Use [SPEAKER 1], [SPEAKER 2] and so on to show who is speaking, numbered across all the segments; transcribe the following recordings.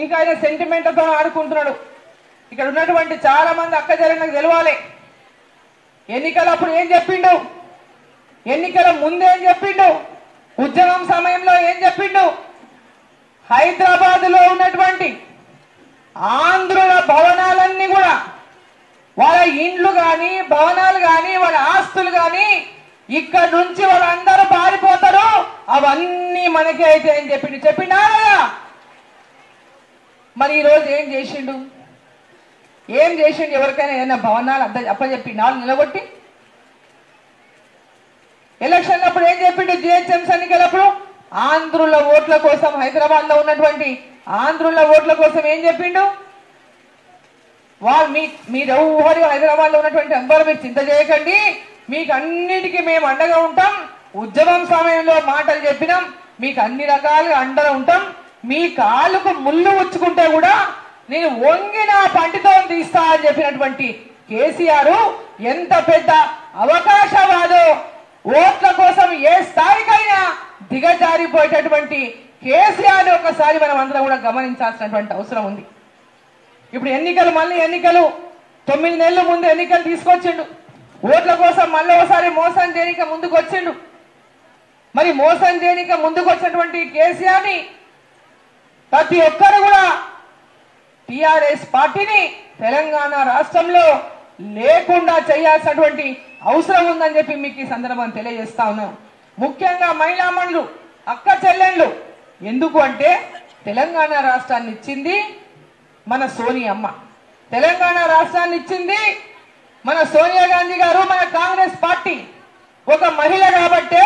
[SPEAKER 1] ఇంకా ఆయన సెంటిమెంట్తో ఆడుకుంటున్నాడు. ఇక్కడ ఉన్నటువంటి చాలా మంది అక్క జరిగినకు తెలవాలి. ఎన్నికలప్పుడు ఏం చెప్పిండు? ఎన్నికల ముందేం చెప్పిండు? ఉద్యమం సమయంలో ఏం చెప్పిండు? హైదరాబాద్లో ఉన్నటువంటి ఆంధ్రుల భవనాలన్నీ కూడా వాళ్ళ ఇండ్లు కానీ భవనాలు కానీ వాళ్ళ ఆస్తులు కానీ ఇక్కడ నుంచి వాళ్ళందరూ పారిపోతారు. అవన్నీ మనకే అయితే అని చెప్పిండు. చెప్పిండా కదా మరి ఈరోజు ఏం చేసిండు? ఏం చేసిండు? ఎవరికైనా ఏదైనా భవనాలు అద్ద అప్పచెప్పి నాలుగు నిలబొట్టి ఎలక్షన్ అప్పుడు ఏం చెప్పిండు జిహెచ్ఎంసీ ఎన్నికలప్పుడు? ఆంధ్రుల ఓట్ల కోసం హైదరాబాద్లో ఉన్నటువంటి ఆంధ్రుల ఓట్ల కోసం ఏం చెప్పిండు? వాళ్ళు మీ మీరెవ్వరు హైదరాబాద్లో ఉన్నటువంటి ఎవ్వరు మీరు చింత చేయకండి. మీకు అన్నిటికీ మేము అండగా ఉంటాం. ఉద్యమం సమయంలో మాటలు చెప్పినాం. మీకు అన్ని రకాలుగా అండగా ఉంటాం. మీ కాలుకు ముళ్ళు ఉచ్చుకుంటే కూడా నేను వంగి నా పంటితో తీస్తా అని చెప్పినటువంటి కేసీఆర్ ఎంత పెద్ద అవకాశవాదో ఓట్ల కోసం ఏ స్థాయికైనా దిగజారిపోయేటటువంటి కేసీఆర్ ఒకసారి మనం అందరం కూడా గమనించాల్సినటువంటి అవసరం ఉంది. ఇప్పుడు ఎన్నికలు మళ్ళీ ఎన్నికలు తొమ్మిది నెలల ముందు ఎన్నికలు తీసుకొచ్చిండు. ఓట్ల కోసం మళ్ళీ ఒకసారి మోసం చేయక ముందుకు వచ్చిండు? మరి మోసం చేయక ముందుకు వచ్చినటువంటి కేసీఆర్ని ప్రతి ఒక్కరు కూడా టిఆర్ఎస్ పార్టీని తెలంగాణ రాష్ట్రంలో లేకుండా చేయాల్సినటువంటి అవసరం ఉందని చెప్పి మీకు ఈ సందర్భం తెలియజేస్తా ఉన్నాం. ముఖ్యంగా మహిళామణులు అక్క చెల్లెళ్ళు. ఎందుకు అంటే తెలంగాణ రాష్ట్రాన్ని ఇచ్చింది మన సోని అమ్మ తెలంగాణ రాష్ట్రాన్ని ఇచ్చింది మన సోనియా గాంధీ గారు మన కాంగ్రెస్ పార్టీ ఒక మహిళ కాబట్టే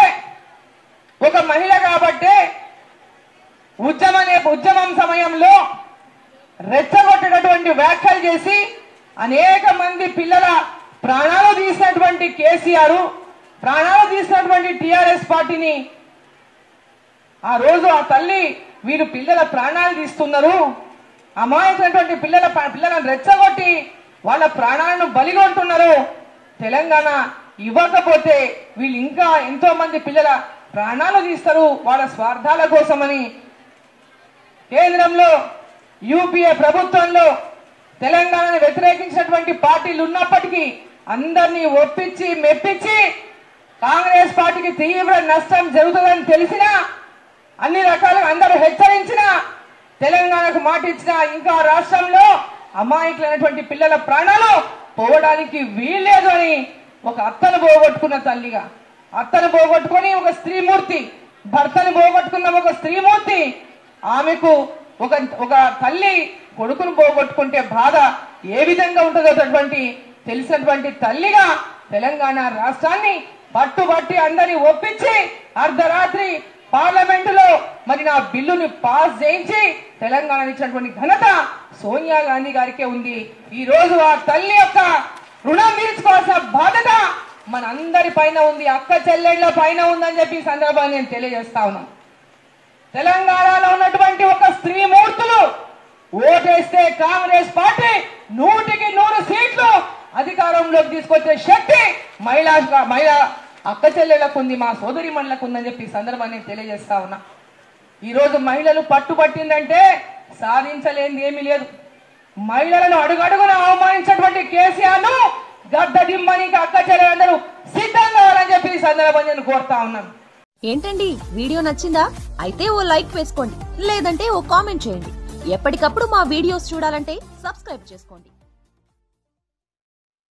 [SPEAKER 1] ఒక మహిళ కాబట్టే ఉద్యమనే ఉద్యమం సమయంలో రెచ్చగొట్టేటటువంటి వ్యాఖ్యలు చేసి అనేక మంది పిల్లల ప్రాణాలు తీసినటువంటి కేసీఆర్ ప్రాణాలు తీసినటువంటి టిఆర్ఎస్ పార్టీని ఆ రోజు ఆ తల్లి వీరు పిల్లల ప్రాణాలు తీస్తున్నారు. అమాయకులైనటువంటి పిల్లల పిల్లలను రెచ్చగొట్టి వాళ్ళ ప్రాణాలను బలిగొంటున్నారు తెలంగాణ ఇవ్వకపోతే వీళ్ళు ఇంకా ఎంతో మంది పిల్లల ప్రాణాలు తీస్తారు వాళ్ళ స్వార్థాల కోసమని. కేంద్రంలో యూపీఏ ప్రభుత్వంలో తెలంగాణను వ్యతిరేకించినటువంటి పార్టీలు ఉన్నప్పటికీ అందరినీ ఒప్పించి మెప్పించి కాంగ్రెస్ పార్టీకి తీవ్ర నష్టం జరుగుతుందని తెలిసినా అన్ని రకాలుగా అందరూ హెచ్చరించినా తెలంగాణకు మాట ఇచ్చిన ఇంకా రాష్ట్రంలో అమాయకులైనటువంటి పిల్లల ప్రాణాలు పోవడానికి వీల్లేదు అని ఒక అత్తను పోగొట్టుకున్న తల్లిగా. అత్తను పోగొట్టుకొని ఒక స్త్రీమూర్తి భర్తను పోగొట్టుకున్న ఒక స్త్రీమూర్తి ఆమెకు ఒక ఒక తల్లి కొడుకును పోగొట్టుకుంటే బాధ ఏ విధంగా ఉంటుందో అటువంటి తెలిసినటువంటి తల్లిగా తెలంగాణ రాష్ట్రాన్ని పట్టుబట్టి అందరినీ ఒప్పించి అర్ధరాత్రి పార్లమెంటులో మరి నా బిల్లుని పాస్ చేయించి తెలంగాణ ఇచ్చినటువంటి ఘనత సోనియా గాంధీ గారికే ఉంది. ఈ రోజు ఆ తల్లి యొక్క రుణం తీర్చుకోవాల్సిన బాధ్యత మన అందరి పైన ఉంది. అక్క చెల్లెళ్ళ పైన ఉందని చెప్పి ఈ సందర్భాన్ని నేను తెలియజేస్తా ఉన్నాను. తెలంగాణలో ఉన్నటువంటి ఒక స్త్రీ మూర్తులు ఓటేస్తే కాంగ్రెస్ పార్టీ నూటికి నూరు సీట్లు అధికారంలోకి తీసుకొచ్చే శక్తి మహిళా మహిళా అక్క చెల్లెళ్ళకు ఉంది మా సోదరి మహిళలకు ఉందని చెప్పి ఈ సందర్భాన్ని తెలియజేస్తా ఉన్నా. ఈరోజు మహిళలు పట్టుబట్టిందంటే సాధించలేనిది ఏమీ లేదు. మహిళలను అడుగడుగున అవమానించినటువంటి కేసీఆర్ను ను అక్క చెల్లెలందరూ సిద్ధంగా అని చెప్పి ఈ సందర్భాన్ని నేను కోరుతా ఉన్నాను.
[SPEAKER 2] ఏంటండి వీడియో నచ్చిందా? అయితే ఓ లైక్ వేసుకోండి లేదంటే ఓ కామెంట్ చేయండి. ఎప్పటికప్పుడు మా వీడియోస్ చూడాలంటే సబ్స్క్రైబ్ చేసుకోండి.